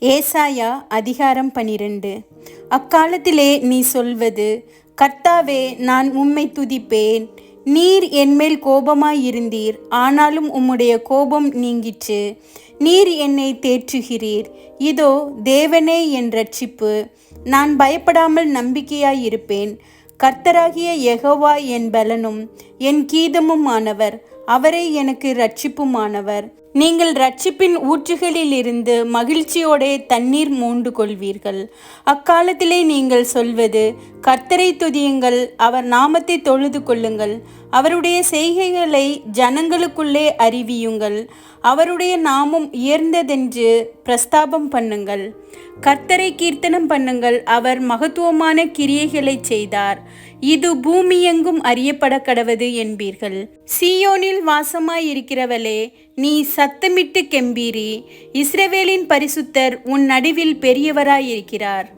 ஏசாயா அதிகாரம் பனிரெண்டு. அக்காலத்திலே நீ சொல்வது கர்த்தாவே நான் உம்மை துதிப்பேன். நீர் என்மேல் கோபமாயிருந்தீர் ஆனாலும் உம்முடைய கோபம் நீங்கிற்று. நீர் என்னை தேற்றுகிறீர். இதோ தேவனே என் ரட்சிப்பு நான் பயப்படாமல் நம்பிக்கையாயிருப்பேன். கர்த்தராகிய யகோவா என் பலனும் என் கீதமும் ஆனவர் அவரே எனக்கு ரட்சிப்புமானவர் நீங்கள் ரட்சிப்பின் ஊற்றுகளில் இருந்து மகிழ்ச்சியோடே தண்ணீர் மூண்டு கொள்வீர்கள் அக்காலத்திலே நீங்கள் சொல்வது கர்த்தரை துதியுங்கள் அவர் நாமத்தை தொழுது கொள்ளுங்கள். அவருடைய செய்கைகளை ஜனங்களுக்குள்ளே அறிவியுங்கள். அவருடைய நாமம் உயர்ந்ததென்று பிரஸ்தாபம் பண்ணுங்கள். கர்த்தரை கீர்த்தனம் பண்ணுங்கள். அவர் மகத்துவமான கிரியைகளை செய்தார். இது பூமியெங்கும் அறியப்பட கடவது என்பீர்கள். சீயோனில் வாசமாயிருக்கிறவளே நீ சத்தமிட்டு கெம்பீரி இஸ்ரவேலின் பரிசுத்தர் உன் நடுவில் பெரியவராயிருக்கிறார்.